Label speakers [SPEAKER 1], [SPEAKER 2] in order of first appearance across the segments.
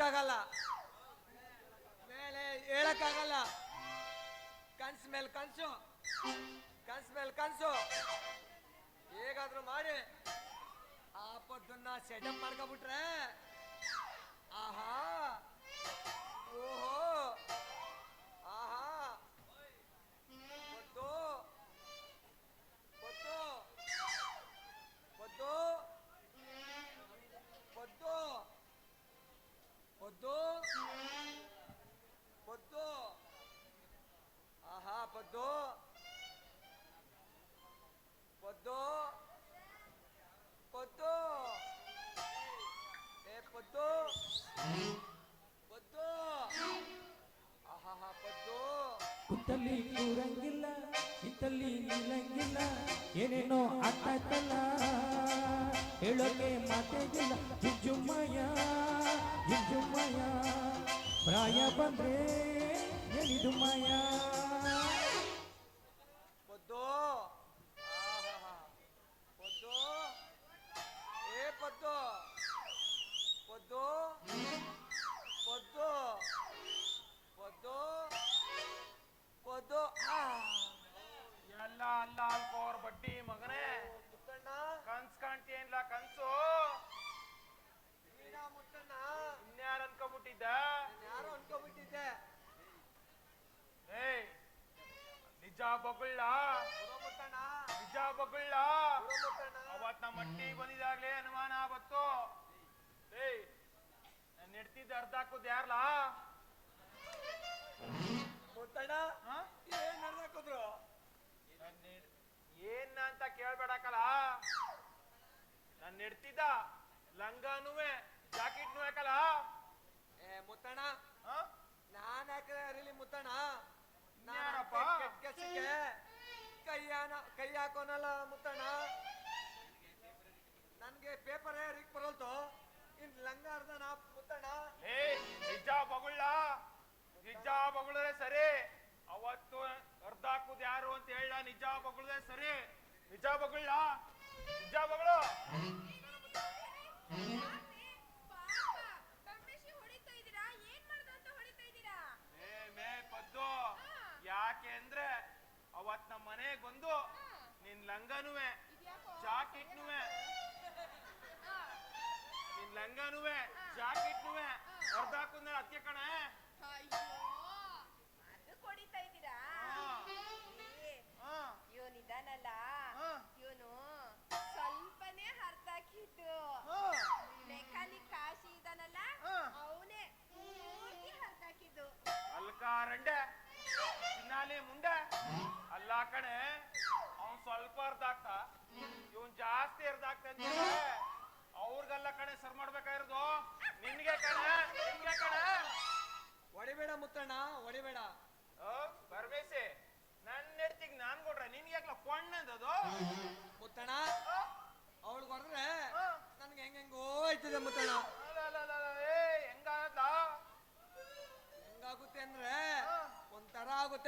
[SPEAKER 1] ಹೇಳಕ್ಕಾಗಲ್ಲ. ಮೇಲೆ ಹೇಳಕ್ಕಾಗಲ್ಲ. ಕನ್ಸ್ ಮೇಲೆ ಕನ್ಸು. ಕನ್ಸ್ ಮೇಲೆ ಕನ್ಸು. ಹೇಗಾದ್ರೂ ಮಾಡಿ. ಆ ಪದ್ದನ್ನ ಸೆಟಪ್ ಮಾಡ್ಕೊಬಿಟ್ರೆ ಆಹಾ. ಓಹೋ.
[SPEAKER 2] ಕುತ್ತಲ್ಲಿ ಕೂರಂಗಿಲ್ಲ ಇತ್ತಲ್ಲಿ ನಿಲ್ಲಂಗಿಲ್ಲ ಏನೇನೋ ಆಟಲ್ಲ ಹೇಳೋಕೆ ಮಾತೇಗಿಲ್ಲ ಜುಜ್ಜುಮ್ಮಯ್ಯ ಜುಜ್ಜುಮ್ಮಯ್ಯ. ಪ್ರಾಯ ಬಂದ್ರೆ ಹೇಳಿದು ಮಾಯ?
[SPEAKER 3] ಬಗುಳ್ಳ. ನಿಜ ಬಗುಳ್ಳ ಅವತ್ ನಮ್ಮ ಮಟ್ಟಿಗೆ ಬಂದಿದಾಗ್ಲೇ ಅನುಮಾನ ಬತ್ತು ಏಯ್ ನಾನು ನೆಡ್ತಿದ್ದ ಅರ್ಧ ಹಾಕುದ್ ಯಾರ್ಲ?
[SPEAKER 1] ಮುತ್ತಣ್ಣ
[SPEAKER 3] ಹಾ?
[SPEAKER 1] ಏನ್
[SPEAKER 3] ನಾನ್ ನೆಡ್- ಏನ್ ಅಂತ ಕೇಳ್ಬೇಡಕಲ್ಲ ನಾನು ನೆಡ್ತಿದ್ದ ಲಂಗಾನುವೆ ಜಾಕೆಟ್ನು ಯಾಕಲ್ಲ
[SPEAKER 1] ಏ ಮುತ್ತಣ್ಣ
[SPEAKER 3] ಹಾ?
[SPEAKER 1] ನಾನ್ ಹಾಕಿದ್ರೆ ಅರಿಲಿ ಮುತ್ತಣ್ಣ? ಕೆಟ್ಟ ಕೆಲ್ಸಕ್ಕೆ ಕೈ ಹಾಕೋನಲ್ಲ ಮುತ್ತಣ್ಣ. ನನ್ಗೆ ಪೇಪರ್ ರಿಕ್ ಬರೋಲ್ತು? ಇನ್ ಲಂಗ ಅರ್ಧನ ಮುತ್ತಣ್ಣ.
[SPEAKER 3] ಏ ನಿಜ ಬಗುಳ್ಳ? ನಿಜ ಬಗುಳರೆ ಸರಿ. ಅವತ್ತು ಅರ್ಧ ಹಾಕುದು ಯಾರು ಅಂತ ಹೇಳ, ನಿಜ ಬಗುಳದೆ ಸರಿ. ನಿಜ ಬಗುಳ್ಳ? ನಿಜ ಬಗಳು
[SPEAKER 4] ಪಾಪ ಕಮಲೇಶಿ ಹೊಡಿತಾ ಇದ್ದೀರಾ ಏನ್ ಮಾಡ್ದ ಅಂತ ಹೊಡಿತಾ ಇದ್ದೀರಾ
[SPEAKER 3] ಏ ಮೇ ಪದ್ದು ಯಾಕೆ ಅಂದ್ರೆ ಅವತ್ ನಮ್ಮ ಮನೆಗೆ ಬಂದು ನಿನ್ ಲಂಗನುವೆ ಜಾಕೆಟ್ನುವೆ ನಿನ್ ಲಂಗನುವೆ ಜಾಕೆಟ್ನುವೆ ಹಾಕುದ್ ಅತ್ಯ ಕಣೆ.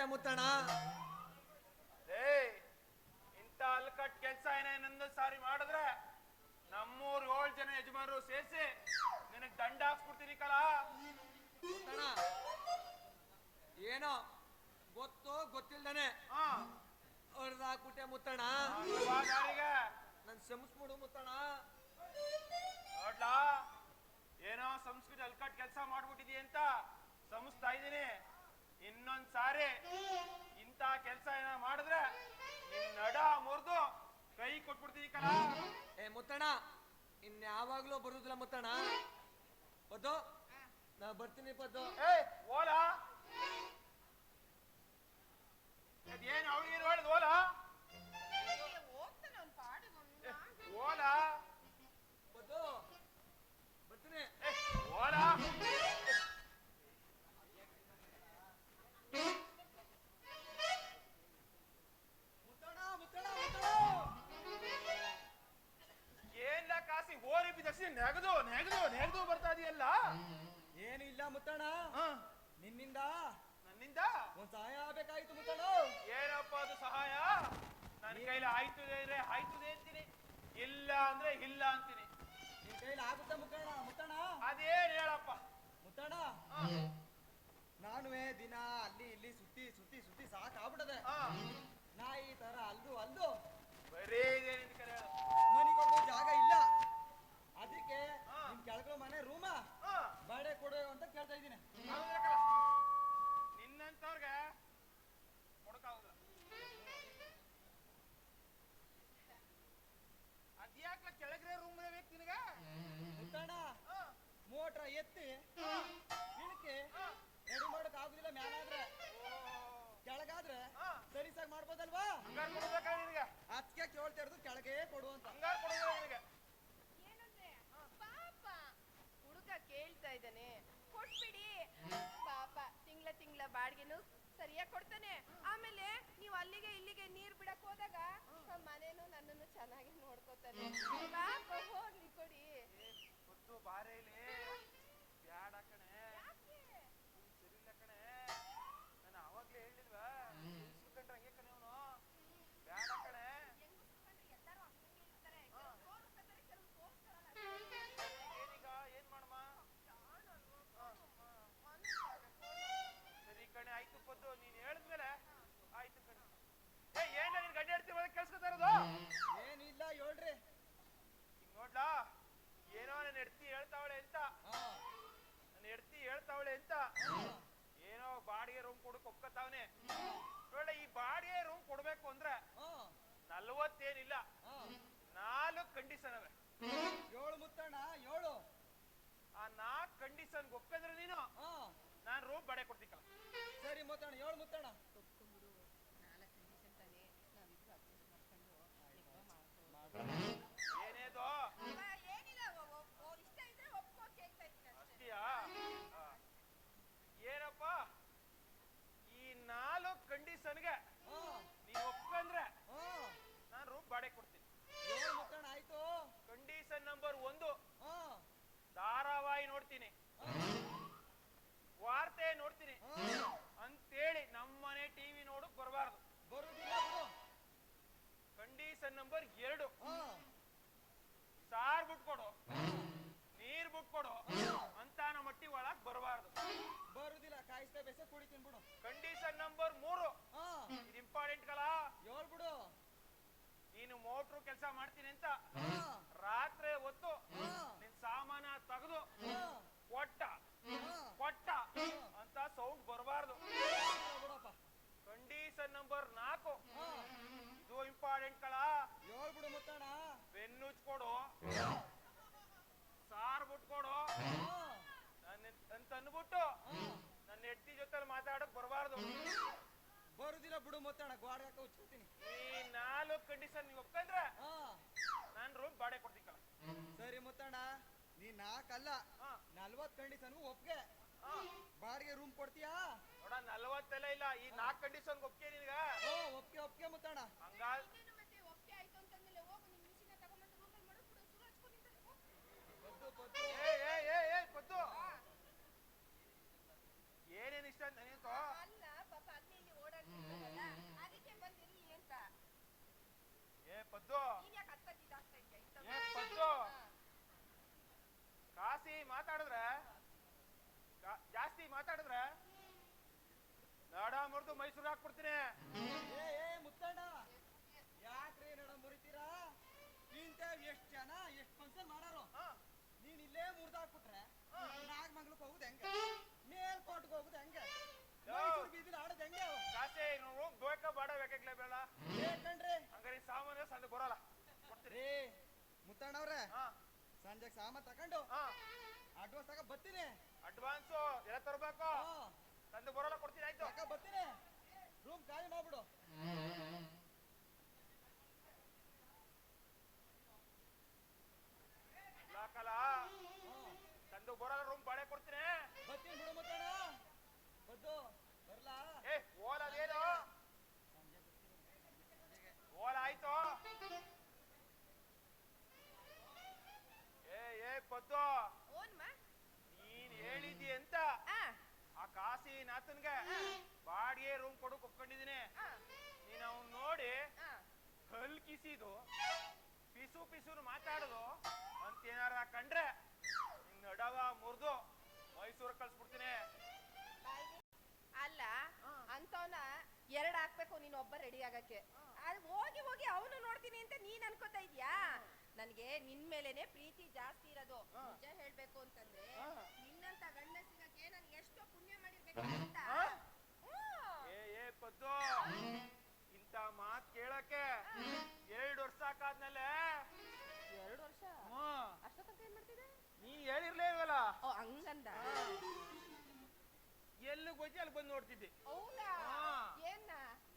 [SPEAKER 1] ಆಗುತ್ತೆ ಮುತ್ತಣ್ಣ?
[SPEAKER 3] ಇಂಥ ಅಲ್ಕಟ್ ಕೆಲ್ಸ ಏನೇನೊಂದು ಸಾರಿ ಮಾಡಿದ್ರೆ ನಮ್ಮೂರ್ ಏಳ್ ಜನ ಯಜಮಾನರು ಸೇರಿಸಿ ನಿನಗ್ ದಂಡ ಹಾಕ್ಸ್ಬಿಡ್ತೀನಿ ಕಲ.
[SPEAKER 1] ಮುತ್ತಣ್ಣ ಏನೋ ಗೊತ್ತು ಗೊತ್ತಿಲ್ದಾನೆ ಹೊಡೆದು ಹಾಕ್ಬಿಟ್ಟೆ ಮುತ್ತಣ್ಣ. ನನ್ ಕ್ಷಮಿಸ್ಬಿಡು ಮುತ್ತಣ್ಣ.
[SPEAKER 3] ನೋಡ್ಲಾ ಏನೋ ಸಂಸ್ಕೃತಿ ಅಲ್ಕಟ್ ಕೆಲಸ ಮಾಡ್ಬಿಟ್ಟಿದಿ ಅಂತ ಸಂಸ್ತಾ ಇದೀನಿ ಇನ್ನೊಂದ್ ಸಾರಿ ಇಂಥ ಕೆಲ್ಸ ಏನ ಮಾಡಿದ್ರೆ ನಿನ್ ನಡ ಮುರಿದು ಕೈ ಕೊಟ್ಬಿಡ್ತೀನಿ ಕಲ
[SPEAKER 1] ಏ ಮುತ್ತಣ್ಣ ಇನ್ಯಾವಾಗ್ಲೂ ಬರುದಿಲ್ಲ ಮುತ್ತಣ್ಣ. ಪದ್ದು ನಾ ಬರ್ತೀನಿ ಪದ್ದು.
[SPEAKER 3] ಏ ಓಲಾ? ಅದೇನು ಅವಳಿಗೆ ಹೇಳಿದ್ ಓಲಾ?
[SPEAKER 1] ಆಗ್ಬೇಕಾಯ್ತು ಮುತ್ತಣ್ಣ
[SPEAKER 3] ಏನಪ್ಪ ಅದು ಸಹಾಯ? ನನ್ನ ಕೈಲಿ ಆಯ್ತು ಅಂದ್ರೆ ಆಯ್ತದೆ ಅಂತೀನಿ. ಇಲ್ಲ ಅಂದ್ರೆ ಇಲ್ಲ ಅಂತೀನಿ.
[SPEAKER 1] ನಿನ್ ಕೈಲಿ ಆಗುತ್ತೆ ಮುತ್ತಣ್ಣ ಮುತ್ತಣ್ಣ
[SPEAKER 3] ಅದೇನ್ ಹೇಳಪ್ಪ?
[SPEAKER 5] ನಾನುವೇ ದಿನ ಅಲ್ಲಿ ಇಲ್ಲಿ ಸುತ್ತಿ ಸುತ್ತಿ ಸುತ್ತಿ ಸಾಕಾಗ್ಬಿಟ್ಟದೆ.
[SPEAKER 3] ಹಾ.
[SPEAKER 5] ಈ ತರ ಅಲ್ದು ಅಲ್ದು
[SPEAKER 3] ಬರೀ
[SPEAKER 5] ಮನಿಗೋಗೋ ಜಾಗ ಇಲ್ಲ. ಅದಕ್ಕೆ. ನಿಮ್ ಕೆಳಗೋ ಮನೆ ರೂಮ. ಬಾಡೆ ಕೊಡು ಅಂತ ಕೇಳ್ತಾ ಇದ್ದೀನಿ.
[SPEAKER 3] ಹಾ,
[SPEAKER 5] ಮೋಟ್ರ ಎತ್ತಿ ಇಳಕ್ಕೆ ರೆಡಿ ಮಾಡಕ್ ಆಗುದಿಲ್ಲ ಮ್ಯಾಲಾದ್ರೆ. ಕೆಳಗಾದ್ರೆ. ಸರಿಸಾಗಿ ಮಾಡ್ಬೋದಲ್ವಾ? ಅದಕ್ಕೆ ಕೇಳ್ತಾ ಇರೋದು ಕೆಳಗೆ ಕೊಡು ಅಂತ.
[SPEAKER 4] ಪಾಪ ಹುಡುಗ ಕೇಳ್ತಾ ಇದ್ದಾನೆ. ಕೊಟ್ಬಿಡಿ. ಪಾಪ ತಿಂಗ್ಳ ತಿಂಗ್ಳ ಬಾಡಿಗೆನು ಸರಿಯಾಗಿ ಕೊಡ್ತಾನೆ. ಆಮೇಲೆ ನೀವು ಅಲ್ಲಿಗೆ ಇಲ್ಲಿಗೆ ನೀರ್ ಬಿಡಕ್ ಹೋದಾಗ ಆ ಮನೇನು ನನ್ನನ್ನು ಚೆನ್ನಾಗಿ ನೋಡ್ಕೋತಾನೆ. ಪಾಪ ಹೋಗ್ಲಿ ಕೊಡಿ
[SPEAKER 3] ಗೊತ್ತು ಬಾರೆ ಇಲ್ಲಿ ಬ್ಯಾಡ ಕಣೆ
[SPEAKER 4] ಯಾಕೆ
[SPEAKER 3] ಸರಿ ಇಲ್ಲ ಕಣೆ ನಾನು ಅವಾಗ್ಲೇ ಹೇಳಿಲ್ವಾ ಸುಲ್ಕಂಡ್ರೆ ಹಂಗೆ ಕಣೆ ಅವನು ಬ್ಯಾಡ ಕಣೆ
[SPEAKER 4] ಎಲ್ಲರೂ ಹಂಗೆ ಇರ್ತಾರೆ
[SPEAKER 3] ಹಾ.
[SPEAKER 4] ತೋರಿಸ್ತಾರೆ ಕೆಲವು ತೋರಿಸ್ತಾರಲ್ಲ
[SPEAKER 3] ಏನೀಗ ಏನ್ ಮಾಡಮ್ಮ ಸರಿ ಕಣೆ ಆಯ್ತು ಪದ್ದು ನೀನ್ ಹೇಳಿದ್ಮೇಲೆ ಆಯ್ತು ಕಣೆ ಏ ಏನ ನೀನ್ ಗಡ್ಡೆ ಹೇಳ್ತಿ ಒಳಗೆ ಕೆಲ್ಸ್ಕೊತಾ ಇರೋದು
[SPEAKER 5] ಏನಿಲ್ಲ ಹೇಳ್ರಿ
[SPEAKER 3] ಹಿಂಗ್ ನೋಡ್ಲಾ ಏನೋ ನನ್ನ ಹೆಡ್ತಿ ಹೇಳ್ತಾವಳೆ ಅಂತ. ನನ್ನ ಹೆಡ್ತಿ ಹೇಳ್ತಾವಳೆ ಅಂತ. ಏನೋ ಬಾಡಿಗೆ ರೂಮ್ ಕೊಡಕ್ ಒಪ್ಕೊತಾವನೆ. ನೋಡ ಈ ಬಾಡಿಗೆ ರೂಮ್ ಕೊಡ್ಬೇಕು ಅಂದ್ರೆ ನಲ್ವತ್ತೇನಿಲ್ಲ. ನಾಲ್ಕು ಕಂಡೀಷನ್ ಅವೆ
[SPEAKER 5] ಏಳು ಮುತ್ತಣ್ಣ ಏಳು.
[SPEAKER 3] ಆ ನಾಲ್ಕು ಕಂಡೀಷನ್ ಒಪ್ಪಿದ್ರೆ ನೀನು
[SPEAKER 5] ನಾನು
[SPEAKER 3] ನಾನ್ ರೂಮ್ ಬಾಡಿಗೆ ಕೊಡ್ತೀನಿ
[SPEAKER 5] ಸರಿ ಮುತ್ತಣ್ಣ ಏಳು ಮುತ್ತಣ್ಣ.
[SPEAKER 3] ನಾಲ್ಕು ನೀ ಒಪ್ಕೊಂಡ್ರೆ ನಾನು ರೂಮ್ ಬಾಡಿಗೆ ಕೊಡ್ತೀನಿ
[SPEAKER 5] ಆಯ್ತು.
[SPEAKER 3] ಕಂಡೀಷನ್ ನಂಬರ್ ಒಂದು. ಧಾರಾವಾಹಿ ನೋಡ್ತೀನಿ. ವಾರ್ತೆ ನೋಡ್ತೀನಿ. ಅಂತೇಳಿ ನಮ್ಮನೆ ಟಿವಿ ನೋಡಕ್ ಬರಬಾರ್ದು. ಕಂಡೀಷನ್ ನಂಬರ್ ಎರಡು. ಸಾರ್ ಬಿಟ್ಕೊಡು ನೀರ್ ಬಿಟ್ಕೊಡು ಅಂತ ನಮ್ಮ ಮಟ್ಟಿ ಒಳಗ್ ಬರಬಾರ್ದು.
[SPEAKER 5] ಬರುದಿಲ್ಲ ಕಾಯಿಸ್ತಾ ಬೆಸ ಕುಡಿತೀನಿ ಬಿಡು.
[SPEAKER 3] ಕಂಡೀಷನ್ ನಂಬರ್ ಮೂರು. ಇದು ಇಂಪಾರ್ಟೆಂಟ್ ಕಲ
[SPEAKER 5] ಬಿಡು.
[SPEAKER 3] ನೀನು ಮೋಟ್ರು ಕೆಲಸ ಮಾಡ್ತೀನಿ ಅಂತ. ರಾತ್ರಿ ಹೊತ್ತು ನಿನ್ ಸಾಮಾನ ತೆಗೆದು ಕೊಟ್ಟ. ಕೊಟ್ಟ. ಅಂತ ಸೌಂಡ್ ಬರಬಾರ್ದು. ಕಂಡೀಷನ್ ನಂಬರ್ ನಾಲ್ಕು. ಇದು ಇಂಪಾರ್ಟೆಂಟ್ ಕಳ
[SPEAKER 5] ಮುತ್ತಣ್ಣ.
[SPEAKER 3] ಬೆನ್ನುಚ್ಕೊಡು ಸಾರ್ ಬಿಟ್ಕೊಡು. ನನ್ನ ಅಂತ ಅಂದ್ಬಿಟ್ಟು.
[SPEAKER 5] ಬರುದಿಲ್ಲ ಮತ್ತೆ ಮುತ್ತಣ್ಣ ಗೋಡೆ ಹಾಕ ಉಚ್ಚಿರ್ತೀನಿ
[SPEAKER 3] ಈ ನಾಲ್ಕು ಕಂಡೀಷನ್ ನೀವು ಒಪ್ಕೊಂಡ್ರೆ
[SPEAKER 5] ಹಾ.
[SPEAKER 3] ನಾನು ರೂಮ್ ಬಾಡೆ ಕೊಡ್ತೀಕಲ್ಲ
[SPEAKER 5] ಸರಿ ಮುತ್ತಣ್ಣ ನೀ ನಾಲ್ಕಲ್ಲ
[SPEAKER 3] ಹಾ.
[SPEAKER 5] ನಲ್ವತ್ ಕಂಡೀಷನ್ಗೂ ಒಪ್ಗೆ.
[SPEAKER 3] ಹಾ.
[SPEAKER 5] ಬಾಡಿಗೆ ರೂಮ್ ಕೊಡ್ತೀಯಾ?
[SPEAKER 3] ನೋಡ ನಲ್ವತ್ತೆಲ್ಲ ಇಲ್ಲ ಈ ನಾಲ್ಕು ಕಂಡೀಷನ್ ಒಪ್ಕೆ ನಿನ್ಗ.
[SPEAKER 5] ಓ ಒಪ್ಗೆ ಒಪ್ಗೆ ಮುತ್ತಣ್ಣ
[SPEAKER 3] ಹಂಗ
[SPEAKER 4] ಇನ್ನೇನು ಮತ್ತೆ ಒಪ್ಪಿಗೆ ಆಯ್ತು ಅಂತಂದ್ಮೇಲೆ ಹೋಗು ನಿನ್ ಮಿಷಿನ ತಗೊಂಬಂದು ರೂಮಲ್ಲಿ ಮಡಗ್ಬಿಡು ಸುರು ಹಚ್ಕೊಂಡು ನಿಂತಲ್ಲಿ ಹೋಗು
[SPEAKER 5] ಬದ್ದು ಬದ್ದು
[SPEAKER 3] ಏ ಏ ಏ ಏ ಪದ್ದು ಏನೇನ್ ಇಷ್ಟ ಅಂತ ನನಗಂತೂ
[SPEAKER 4] ಅಲ್ಲ ಪಾಪ ಅಲ್ಲಿ ಇಲ್ಲಿ ಓಡಾಡ್ತಿರ್ತಾರಲ್ಲ ಅದಕ್ಕೆ ಬಂದಿರಿ ಅಂತ
[SPEAKER 3] ಏ ಪದ್ದು. ಏ ಪದ್ದು. ಕಾಸಿ ಮಾತಾಡಿದ್ರೆ ಜಾಸ್ತಿ ಮಾತಾಡಿದ್ರೆ ನಾಡ ಮುರಿದು ಮೈಸೂರು ಹಾಕ್ಬಿಡ್ತೀನಿ.
[SPEAKER 5] ಏ ಏ ಮುತ್ತಣ್ಣ. ಯಾಕ್ರಿ ನಡ ಮುರಿತೀರಾ? ಇಂತ ಎಷ್ಟ್ ಜನ ಎಷ್ಟ್ ಫಂಕ್ಷನ್ ಮಾಡಾರು?
[SPEAKER 3] ಹಾ,
[SPEAKER 5] ನೀನ್ ಇಲ್ಲೇ ಮುರ್ದಾಕ್ಬಿಟ್ರೆ ನಾಗಮಂಗ್ಲಕ್ ಹೋಗುದು ಹೆಂಗೆ? ಮೇಲ್ಕೋಟ್ಗೆ ಹೋಗುದು ಹೆಂಗೆ?
[SPEAKER 3] ಯೋ.
[SPEAKER 5] ಮೈಸೂರು ಬೀದಿಲಿ ಆಡೋದು ಹೆಂಗೆ
[SPEAKER 3] ಕಾಸಿ ಬೇಕಾ ಬಾಡ ಬೇಕಾಗ್ಲೇ ಬೇಡ.
[SPEAKER 5] ಬೇಕಂಡ್ರಿ
[SPEAKER 3] ಬರೋಲ್ಲ. ಕೊಡ್ತೀನಿ.
[SPEAKER 5] ಮುತ್ತಣ್ಣವ್ರೆ
[SPEAKER 3] ಹಾ.
[SPEAKER 5] ಸಂಜೆಗ್ ಸಾಮಾನ್ ತಕೊಂಡು
[SPEAKER 3] ಹಾ.
[SPEAKER 5] ಅಡ್ವಾನ್ಸ್ ತಗ ಬರ್ತೀನಿ.
[SPEAKER 3] ಅಡ್ವಾನ್ಸು ಎಲ್ಲ ತರಬೇಕು. ತಂದು ಬರೋಲ್ಲ ಕೊಡ್ತೀನಿ ಆಯ್ತು.
[SPEAKER 5] ತಗ ಬರ್ತೀನಿ. ರೂಮ್ ಖಾಲಿ ಮಾಡ್ಬಿಡು.
[SPEAKER 3] ಲಾಕಲ.
[SPEAKER 5] ಹಾ.
[SPEAKER 3] ತಂದು ಬರೋಲ್ಲ ರೂಮ್ ಬಾಳೆ ಕೊಡ್ತೀನಿ.
[SPEAKER 5] ಬರ್ತೀನಿ ಬಿಡು ಮುತ್ತಣ್ಣ. ಬದ್ದು ಬರ್ಲಾ?
[SPEAKER 3] ಏ ಓಲ ಅದೇನು ನೀನ್ ಹೇಳಿದಿ ಅಂತ
[SPEAKER 4] ಆ
[SPEAKER 3] ನಾತನ್ಗೆ ಬಾಡಿಗೆ ರೂಮ್ ಕೊಡಕ್ ಒಪ್ಕೊಂಡಿದೀನಿ ನೀನ್ ಅವ್ನ್ ನೋಡಿ
[SPEAKER 4] ಆ
[SPEAKER 3] ಕಲ್ ಕಿಸಿದು ಪಿಸು ಪಿಸುರು ಮಾತಾಡುದು ಅಂತ ಏನಾರ ಕಂಡ್ರೆ ನಿನ್ ನಡವ ಮುರಿದು ಮೈಸೂರು ಕಳ್ಸ್ಬಿಡ್ತೀನಿ.
[SPEAKER 4] ಅಲ್ಲ ಅಂತವನ ಎರಡ್ ಹಾಕ್ಬೇಕು ನೀನ್ ಒಬ್ಬ ರೆಡಿ ಆಗಕ್ಕೆ. ಅದ್ ಹೋಗಿ ಹೋಗಿ ಅವನು ನೋಡ್ತೀನಿ ಅಂತ ನೀನ್ ಅನ್ಕೋತಾ ಇದ್ಯಾ? ನನ್ಗೆ ನಿನ್ ಮೇಲೆನೆ ಪ್ರೀತಿ ಜಾಸ್ತಿ ಇರೋದು. ನಿಜ ಹೇಳ್ಬೇಕು ಅಂತಂದ್ರೆ ನಿನ್ನಂತ ಗಂಡ ಸಿಗಕ್ಕೆ ನಾನು ಎಷ್ಟೋ ಪುಣ್ಯ ಮಾಡಿರ್ಬೇಕು ಅಂತ
[SPEAKER 3] ಏ ಏ ಪದ್ದು ಇಂತ ಮಾತ್ ಕೇಳಕ್ಕೆ ಎರಡ್ ವರ್ಷ ಸಾಕಾದ್ಮೇಲೆ
[SPEAKER 4] ಎರಡು ವರ್ಷ
[SPEAKER 3] ಹ್ಮ್
[SPEAKER 4] ಅಷ್ಟ ತನಕ ಏನ್ ಮಾಡ್ತಿದ್ದೆ
[SPEAKER 3] ನೀನ್ ಹೇಳಿರ್ಲೇ
[SPEAKER 4] ಓ ಹಂಗಂದ
[SPEAKER 3] ಎಲ್ಲಿ ಗೊಜ್ಜಿ ಅಲ್ಲಿ ಬಂದು ನೋಡ್ತಿದ್ದೆ
[SPEAKER 4] ಹೌದಾ
[SPEAKER 3] ಹಾ.
[SPEAKER 4] ಏನ್ನ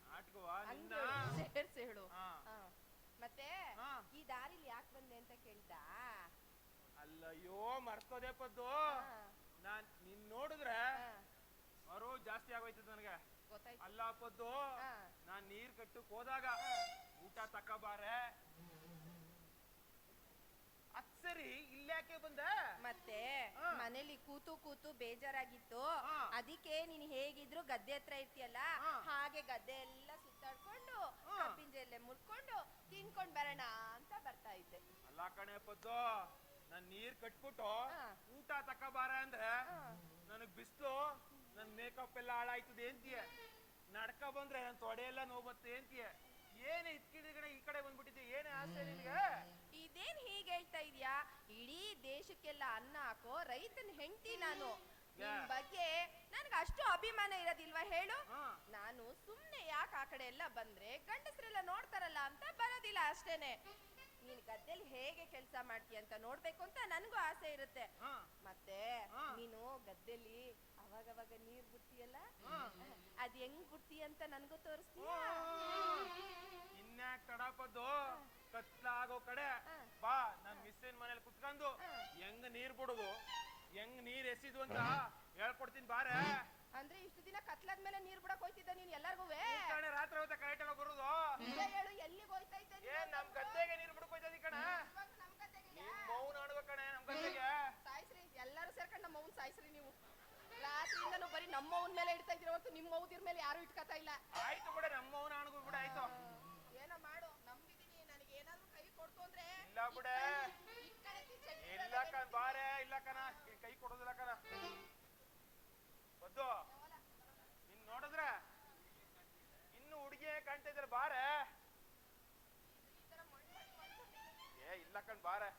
[SPEAKER 3] ನಾಟಕವ ನಿನ್ನ
[SPEAKER 4] ಹಂಗೆ ಸೇರ್ಸಿ ಹೇಳು
[SPEAKER 3] ಹಾ.
[SPEAKER 4] ಹಾ. ಮತ್ತೆ
[SPEAKER 3] ಹಾ.
[SPEAKER 4] ಈ ದಾರಿಲಿ ಯಾಕೆ ಬಂದೆ ಅಂತ ಕೇಳ್ದ
[SPEAKER 3] ಅಲ್ಲಯ್ಯೋ ಮರ್ತೋದೆ ಪದ್ದು
[SPEAKER 4] ಹಾ.
[SPEAKER 3] ನಾನ್ ನಿನ್ ನೋಡಿದ್ರೆ
[SPEAKER 4] ಹಾ.
[SPEAKER 3] ಜಾಸ್ತಿ ಆಗೋಯ್ತು ನನಗೆ ಅಲ್ಲ
[SPEAKER 4] ಹಾಕೋದು.
[SPEAKER 3] ನಾನ್ ನೀರ್ ಕಟ್ಟಕ್ ಹೋದಾಗ ಊಟ ತಕಬಾರೆ ಅದ್ ಸರಿ ಇಲ್ಲಾಕೆ ಬಂದ
[SPEAKER 4] ಮತ್ತೆ. ಮನೇಲಿ ಕೂತು ಕೂತು ಬೇಜಾರಾಗಿತ್ತು. ಅದಕ್ಕೆ ನೀನ್ ಹೇಗಿದ್ರು ಗದ್ದೆ ಹತ್ರ ಇರ್ತೀಯಲ್ಲ ಹಾಗೆ ಗದ್ದೆ ಎಲ್ಲ ಸುತ್ತಾಡ್ಕೊಂಡು ಕಬ್ಬಿಂಜೆಲ್ಲೇ ಮುಳ್ಕೊಂಡು ತಿನ್ಕೊಂಡ್ ಬರೋಣ ಅಂತ ಬರ್ತಾ ಇದ್ದೆ
[SPEAKER 3] ಅಲ್ಲ ಕಣೆ ಪದ್ದು ನಾನ್ ನೀರ್ ಕಟ್ಬಿಟ್ಟು. ಊಟ ತಕಬಾರ ಅಂದ್ರೆ. ನನಗ್ ಬಿಸ್ಲು ನನ್ ಮೇಕಪ್ ಎಲ್ಲ ಹಾಳಾಯ್ತದೆ ಅಂತೀಯ? ನಡ್ಕ ಬಂದ್ರೆ ನನ್ ತೊಡೆ ಎಲ್ಲ ನೋವು ಬತ್ತೆ ಅಂತೀಯ? ಏನ್ ಇದ್ಕಿದ ಕಡೆ ಈ ಕಡೆ ಬಂದ್ಬಿಟ್ಟಿದ್ದೆ ಏನೇ ಆಸೆ ನಿನ್ಗೆ?
[SPEAKER 4] ಇದೇನ್ ಹೀಗೆ ಹೇಳ್ತಾ ಇದ್ಯಾ? ಇಡೀ ದೇಶಕ್ಕೆಲ್ಲ ಅನ್ನ ಹಾಕೋ ರೈತನ ಹೆಂಡತಿ ನಾನು. ನಿನ್ ಬಗ್ಗೆ ನನ್ಗೆ ಅಷ್ಟು ಅಭಿಮಾನ ಇರೋದಿಲ್ವಾ ಹೇಳು?
[SPEAKER 3] ಹಾ.
[SPEAKER 4] ನಾನು ಸುಮ್ನೆ ಯಾಕೆ ಆ ಕಡೆ ಎಲ್ಲ ಬಂದ್ರೆ ಗಂಡಸರೆಲ್ಲ ನೋಡ್ತಾರಲ್ಲ ಅಂತ ಬರೋದಿಲ್ಲ ಅಷ್ಟೇನೆ. ನೀನ್ ಗದ್ದೆಲಿ ಹೇಗೆ ಕೆಲಸ ಮಾಡ್ತೀಯ ಅಂತ ನೋಡ್ಬೇಕು ಅಂತ ನನ್ಗೂ ಆಸೆ ಇರುತ್ತೆ
[SPEAKER 3] ಹಾ.
[SPEAKER 4] ಮತ್ತೆ
[SPEAKER 3] ಹಾ.
[SPEAKER 4] ನೀನು ಗದ್ದೆಲಿ ಅವಾಗ ನೀರ್ ಬಿಡ್ತೀಯಲ್ಲ. ಅದ್ ಹೆಂಗ್ ಬಿಡ್ತೀಯ ಅಂತ ನನ್ಗೂ ತೋರಿಸ್ತೀಯ
[SPEAKER 3] ಇನ್ಯಾಕ್ ತಡಪದ್ದು ಕತ್ಲಾಗೋ ಕಡೆ
[SPEAKER 4] ಹಾ.
[SPEAKER 3] ಬಾ ನನ್ ಮಿಸ್ಸಿನ ಮನೇಲಿ ಕುತ್ಕೊಂಡು
[SPEAKER 4] ಹಾ.
[SPEAKER 3] ಹೆಂಗ್ ನೀರ್ ಬಿಡುದು ಹೆಂಗ್ ನೀರ್ ಎಸಿದು ಅಂತ ಹೇಳ್ಕೊಡ್ತೀನಿ ಬಾರೆ
[SPEAKER 4] ಅಂದ್ರೆ ಇಷ್ಟು ದಿನ ಕತ್ಲಾದ್ಮೇಲೆ ನೀರ್ ಸಾಯಿಸ್ರಿ ನೀವು. ರಾತ್ರಿಯಿಂದ ಬರೀ ನಮ್ಮ ಮೇಲೆ ಇಡ್ತಾ ಇದೀರ ಹೊರತು ನಿಮ್ಮ ಅವದಿರ ಮೇಲೆ ಯಾರು ಇಟ್ಕೊತಾ ಇಲ್ಲ.
[SPEAKER 3] ಆಯ್ತು ಬಿಡ ನಮ್ಮವ್ನ ಅವನ ಕೂಡ ಆಯ್ತು.
[SPEAKER 4] ಏನೋ ಮಾಡು ನಂಬಿದೀನಿ ನನಗೆ ಏನಾದ್ರು ಕೈ ಕೊಡ್ತು ಅಂದ್ರೆ
[SPEAKER 3] ಇಲ್ಲ ಬಿಡ. ಇಲ್ಲ ಕಣ ಬಾರೆ ಇಲ್ಲ ಕಣ ಕೈ ಕೊಡೋದಿಲ್ಲ ಕಣ. ಬದ್ದು ನಿನ್ ನೋಡಿದ್ರೆ ಇನ್ನು ಹುಡುಗಿ ಕಾಣ್ತಾ ಇದ್ರೆ ಬಾರೆ. ಏ ಇಲ್ಲ ಕಣ್ ಬಾರೆ.